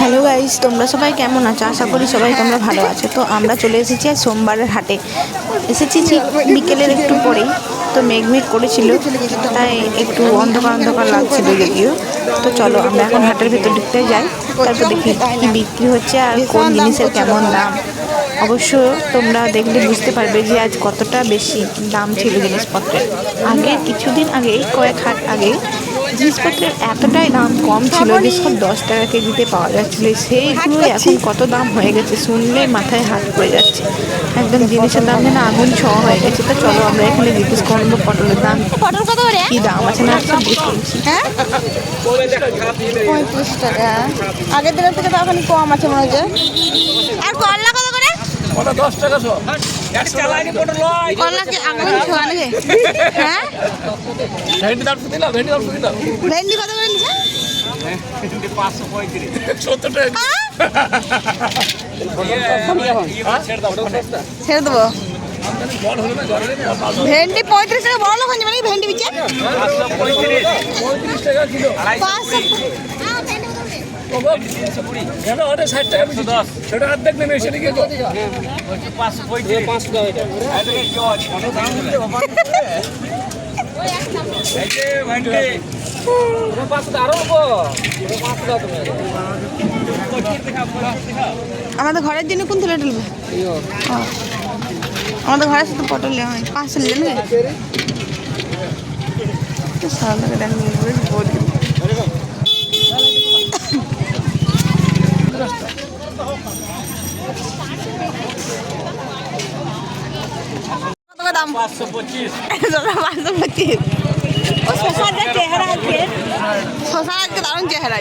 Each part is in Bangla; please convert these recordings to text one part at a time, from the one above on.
হ্যালো গাইস তোমরা সবাই কেমন আছো? আশা করি সবাই তোমরা ভালো আছো। তো আমরা চলে এসেছি আজ সোমবারের হাটে। এসেছি ঠিক বিকেলের একটু পরেই। তো মেঘ মেঘ করেছিল, তাই একটু অন্ধকার অন্ধকার লাগছিল যদিও। তো চলো, আমরা এখন হাটের ভিতর ঢুকতে যাই। তারপর দেখি কি বিক্রি হচ্ছে আর কোন জিনিসের কেমন দাম। অবশ্য তোমরা দেখলে বুঝতে পারবে যে আজ কতটা বেশি দাম ছিল জিনিসপত্রের। আগে, কিছুদিন আগে, কয়েক হাট আগে জিনিসপত্রের এতটাই দাম কম ছিল যে সব দশ টাকা কেজিতে পাওয়া যাচ্ছিল। সেইগুলো এখন কত দাম হয়ে গেছে শুনলে মাথায় হাত পড়ে যাচ্ছে। একদম জিনিসের দাম যেন আগুন ছ হয়ে গেছে। তো চলো আমরা এখানে জিজ্ঞেস করব পটলের দাম। পটল কত করে? কি দাম আছে না সব হ্যাঁ? পঁয়ত্রিশ টাকা। আগের দিনের থেকে তো এখন কম আছে মনে হচ্ছে আর করলা ওটা দশ টাকা শো করলা কি আগুন ছোঁয়া নাকি? হ্যাঁ? ভেন্ডি দাম দিলাম ভেন্ডি দাম দিলাম। ভেন্ডি কত করে নিচ্ছে সত্তর টাকা ছেড়ে দেবো। বড় হলো না ঘরে ভেন্ডি পঁয়ত্রিশ টাকা বড় লোক মানে ভেন্ডি বিচ্ছে পঁয়ত্রিশ। টাকা কিলো পাঁচশো কেন? ওটা ষাট টাকা বেশি। সেটা অর্ধেক নেমে এসে দিকে আমাদের ঘরের জন্য কোন তুলে তুলবে ও। আমাদের ঘরের সাথে পটল নেওয়া হয়। পাঁচশো তো সারাটাকে দেখ নিয়ে ঘুরে ভোট দেবো। কত করে শশার চেহারা আজকে শশা আজকে দারুণ চেহারা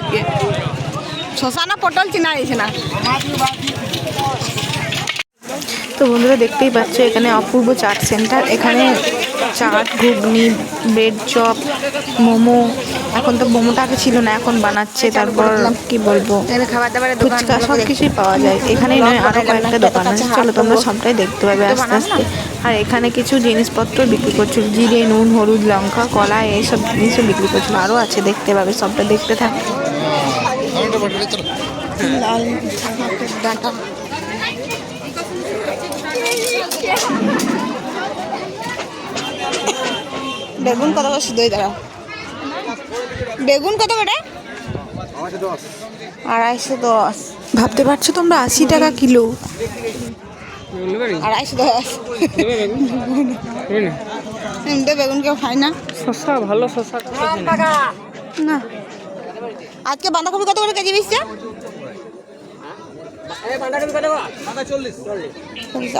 শশা না পটল চিনা হয়েছে না। তো বন্ধুরা দেখতেই পাচ্ছ, এখানে অপূর্ব চাট সেন্টার। এখানে চাট ঘুগনি ব্রেড চপ মোমো। এখন তো মোমোটা আগে ছিল না এখন বানাচ্ছে তারপর কি বলব? ফুচকা সব কিছুই পাওয়া যায়। এখানে নয় আরও কয়েকটা দোকান আছে। চলো তোমরা সবটাই দেখতে পাবে আস্তে আস্তে। আর এখানে কিছু জিনিসপত্র বিক্রি করছিল জিরে নুন হলুদ লঙ্কা কলা এইসব জিনিসও বিক্রি করছিল আরও আছে দেখতে পাবে সবটা দেখতে থাক। লাল ডাঁটা। বেগুন কত করে শুধুই দাঁড়া। বেগুন কত করে আড়াইশো দশ। ভাবতে পারছ তোমরা আশি টাকা কিলো? আড়াইশো দশ। এমনিতে বেগুন কেউ খায় না। শসা ভালো শসা না। আজকে বাঁধাকপি কত করে কেজি বেচছে?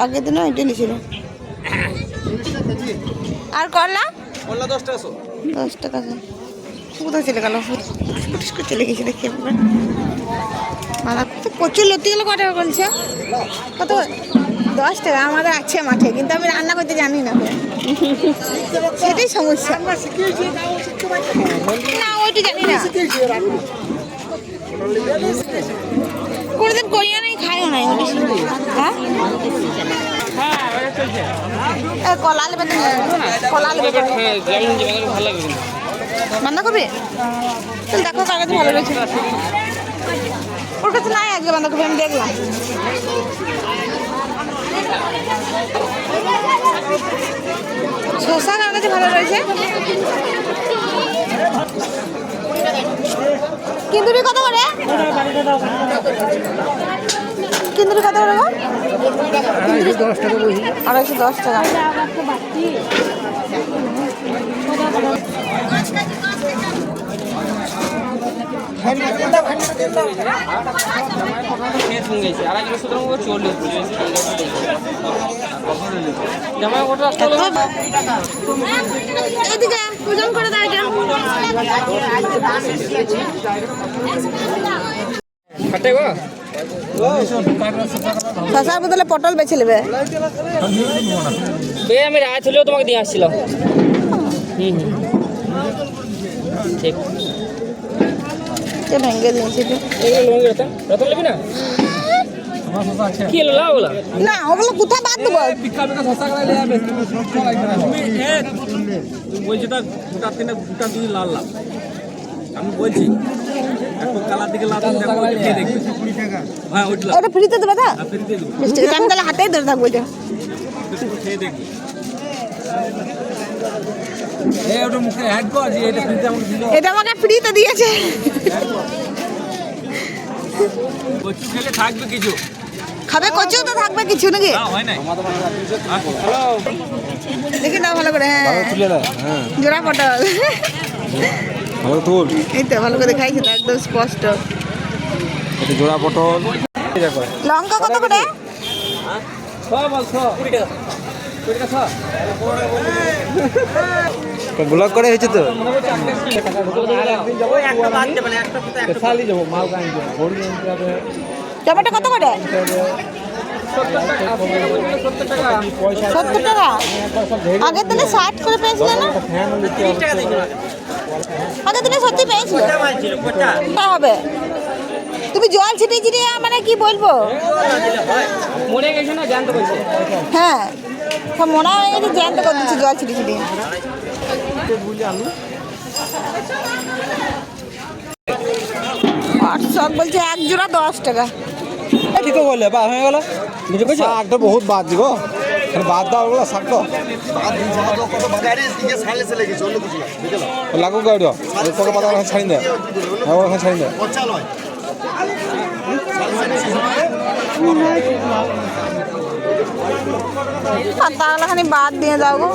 আগের দিনও এটাই নিয়েছিল আর করলা? দশ টাকা আছে। কোথায় চলে গেল চলে গেছে দেখি একবার বাঁধাকপি প্রচুর লতি গেলে কত টাকা বলছে? কত দশ টাকা আমাদের আছে মাঠে কিন্তু আমি রান্না করতে জানি না। সেটাই সমস্যা। না। ওইটা জানি না। কোনোদিন করিও নাই। খাইও নাই। হ্যাঁ? কলা কিন্তু। দেখো কার কাছে ভালো রয়েছে। ওর কাছে নাই আজকে বাঁধাকপি আমি দেখলাম। শসা কার কাছে ভালো রয়েছে। কিন্দুরি কত করে? কিন্দুরি কত করে? আড়াইশো দশ টাকা খেয়ে শুনে গেছি আড়াই কিলো সুতরাং ও চল্লিশ জামাই ওটা রাস্তা হলো এদিকে ওজন করে দাও এটা হাটে গো। শশার বদলে পটল বেছে নেবে। বে আমি রাত হলেও তোমাকে দিয়ে আসছিলাম। হুম হুম। ঠিক। ভেঙে দিয়েছে রতন। নেবি না? কি এলো লাউ ওগুলা? না ওগুলো কোথায় বাদ দেবো? বলছি তা গোটা তিনে গোটা দুই লাল লাল। আমি বলছি ওটা ফ্রিতে দেবে আমি তাহলে হাতেই ধরে থাকব এটা ফ্রিতে আমাকে দিয়েছে। থাকবে কিছু। খাবে কচু তো থাকবে কিছু নাকি? হয় দেখি না ভালো করে হ্যাঁ। হ্যাঁ। জোড়া পটল। ভালো তুল এই তো ভালো করে একদম স্পষ্ট। এটা জোড়া পটল। লঙ্কা কত করে? ব্লগ করে হয়েছে তো? টমেটো কত করে? সত্তর টাকা। আগের দিনে ষাট করে পেয়েছিল না? আগের দিনে সত্যি পেয়েছিল তা হবে? তুমি জল ছিটিয়ে ছিটিয়ে মানে কি বলব? মরে গেছে না জানতে পারছি হ্যাঁ সব মনে হয়ে গেছে জ্যান্ত করে দিচ্ছি জল ছিটিয়ে ছিটিয়ে। হোয়াটসঅ্যাপ বলছে এক জোড়া দশ টাকা। ঠিক বললে বা হয়ে গেল? শাকটা বহুত বাদ দিব। বাদ দাও ওগুলো তো লাগুক গাড়ি তোকে পাতা ওখানে ছাড়ি দেয় হ্যাঁ ওখানে ছাড়ি দেয় পাতাগুলো খানি বাদ দিয়ে দাও গো।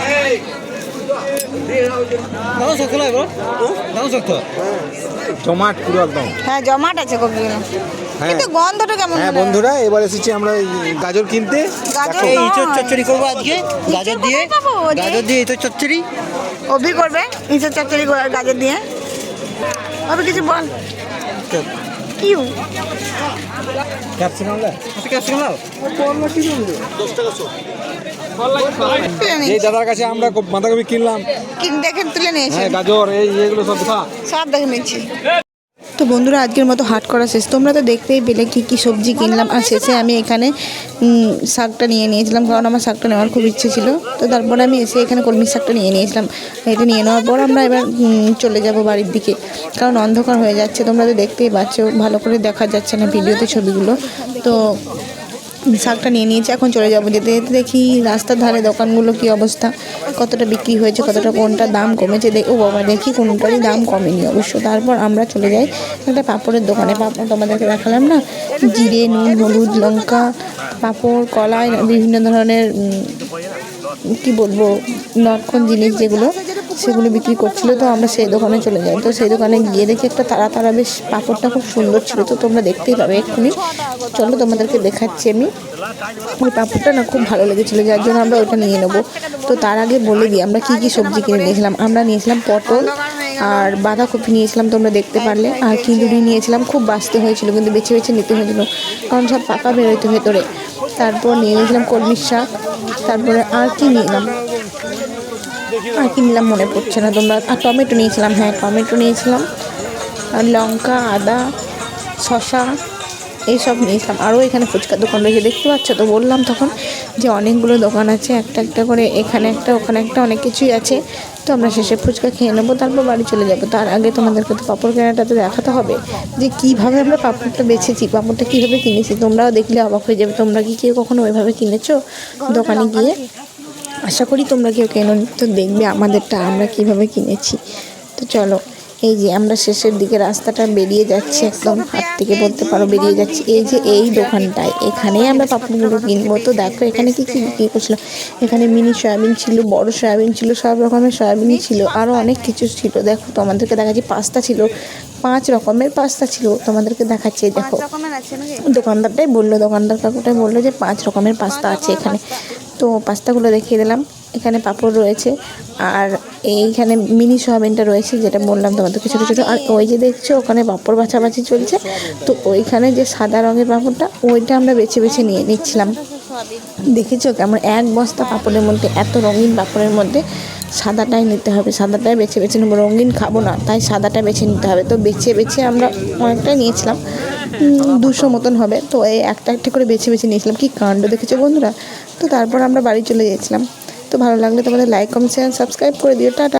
দাও জমাট পুরো একদম। হ্যাঁ জমাট আছে কপিগুলো হ্যাঁ। কিন্তু গন্ধটা কেমন হ্যাঁ হয়? বন্ধুরা এবার এসেছি আমরা গাজর কিনতে। গাজর দেখো। নয়। চচ্চড়ি করব আজকে। গাজর দিয়ে? গাজর দিয়ে এই তো চচ্চড়ি। অভি করবে ইঁচড় চচ্চড়ি করে গাজর দিয়ে। অভি কিছু বল। কি ক্যাপসিকাম লে ক্যাপসিকাম লাও এই দাদার কাছে আমরা বাঁধাকপি কিনলাম। কি দেখে তুলে নিয়েছে হ্যাঁ গাজর এই এগুলো সব সব দেখে নিচ্ছি। তো বন্ধুরা আজকের মতো হাট করা শেষ। তোমরা তো দেখতেই পেলে কি কি সবজি কিনলাম। আর শেষে আমি এখানে শাকটা নিয়ে নিয়েছিলাম। কারণ আমার শাকটা নেওয়ার খুব ইচ্ছে ছিল। তো তারপরে আমি এসে এখানে কলমি শাকটা নিয়ে নিয়েছিলাম। এটা নিয়ে নেওয়ার পর আমরা এবার চলে যাব বাড়ির দিকে। কারণ অন্ধকার হয়ে যাচ্ছে। তোমরা তো দেখতেই পাচ্ছ ভালো করে দেখা যাচ্ছে না ভিডিওতে ছবিগুলো। তো শাকটা নিয়ে নিয়েছি, এখন চলে যাব। যেতে যেতে দেখি রাস্তার ধারে দোকানগুলো কি অবস্থা, কতটা বিক্রি হয়েছে, কতটা কোনটা দাম কমেছে দেখ ও বাবা, দেখি কোনটারই দাম কমেনি অবশ্য। তারপর আমরা চলে যাই একটা পাঁপড়ের দোকানে। পাঁপড় তোমাদেরকে দেখালাম না? জিরে, নুন, হলুদ, লঙ্কা, পাঁপড়, কলাই, বিভিন্ন ধরনের কি বলব নক্ষণ জিনিস যেগুলো সেগুলো বিক্রি করছিল, তো আমরা সেই দোকানে চলে যাই। তো সেই দোকানে গিয়ে দেখি একটা তারা তারা বেশ পাঁপড়টা খুব সুন্দর ছিল, তো তোমরা দেখতেই পাবে এক্ষুনি। চলো তোমাদেরকে দেখাচ্ছি আমি। ওই পাঁপড়টা না খুব ভালো লেগেছিলো, যার জন্য আমরা ওইটা নিয়ে নেব। তো তার আগে বলে দিই, আমরা কী কী সবজি কিনে নিয়েছিলাম? আমরা নিয়েছিলাম পটল আর বাঁধাকপি নিয়েছিলাম, তোমরা দেখতে পারলে। আর কিঁদুরি নিয়েছিলাম, খুব বাঁচতে হয়েছিল, কিন্তু বেছে বেছে নিতে হয়েছিল, কারণ সব পাকা বেরোইতো ভেতরে। তারপর নিয়ে নিয়েছিলাম কলমির শাক, তারপরে আর কি নিলাম? আর কি নিলাম মনে পড়ছে না। তোমরা, আর টমেটো নিয়েছিলাম হ্যাঁ টমেটো নিয়েছিলাম। আর লঙ্কা, আদা শশা এইসব নিয়েছিলাম। আরও এখানে ফুচকার দোকান রয়েছে, দেখতে পাচ্ছ তো? বললাম তখন যে অনেকগুলো দোকান আছে, একটা একটা করে এখানে একটা, ওখানে একটা, অনেক কিছুই আছে। তো আমরা শেষে ফুচকা খেয়ে নেব, তারপর বাড়ি চলে যাব। তার আগে তোমাদেরকে তো পাঁপড় কেনাটা তো দেখাতে হবে যে কীভাবে আমরা পাঁপড়টা বেছেছি, পাঁপড়টা কীভাবে কিনেছি। তোমরাও দেখলে অবাক হয়ে যাবে, তোমরা কি কেউ কখনো ওইভাবে কিনেছো? দোকানে গিয়ে? আশা করি তোমরা কেউ কেন তো দেখবে আমাদেরটা আমরা কীভাবে কিনেছি। তো চলো। এই যে আমরা শেষের দিকে রাস্তাটা বেরিয়ে যাচ্ছি একদম, হাত থেকে বলতে পারো বেরিয়ে যাচ্ছি। এই যে এই দোকানটায়, এখানেই আমরা পাপড়গুলো কিনবো। তো দেখো, এখানে কি কি বিক্রি করছিল? এখানে মিনি সয়াবিন ছিল, বড় সয়াবিন ছিল, সব রকমের সয়াবিনই ছিল আরও অনেক কিছু ছিল। দেখো, তোমাদেরকে দেখাচ্ছি, পাস্তা ছিল, পাঁচ রকমের পাস্তা ছিল, তোমাদেরকে দেখাচ্ছি দেখো। দোকানদারটাই বলল, দোকানদার কাকুটাই বলল যে পাঁচ রকমের পাস্তা আছে এখানে। তো পাস্তাগুলো দেখিয়ে দিলাম। এখানে পাঁপড় রয়েছে, আর এইখানে মিনি সোয়াবিনটা রয়েছে যেটা বললাম তোমাদেরকে ছোটো ছোটো আর ওই যে দেখছ, ওখানে পাঁপড় বাছাবাছি চলছে। তো ওইখানে যে সাদা রঙের পাঁপড়টা, ওইটা আমরা বেছে বেছে নিয়ে নিচ্ছিলাম। দেখেছ কেমন? এক বস্তা পাঁপড়ের মধ্যে, এত রঙিন পাঁপড়ের মধ্যে সাদাটাই নিতে হবে। সাদাটাই বেছে বেছে নেব। রঙিন খাব না, তাই সাদাটা বেছে নিতে হবে। তো বেছে বেছে আমরা অনেকটাই নিয়েছিলাম। দুশো মতন হবে। তো এই একটা একটা করে বেছে বেছে নিয়েছিলাম। কি কাণ্ড দেখেছ বন্ধুরা? তো তারপর আমরা বাড়ি চলে গিয়েছিলাম তো ভালো লাগলে তোমাদের লাইক কমেন্ট শেয়ার সাবস্ক্রাইব করে দিও। টাটা।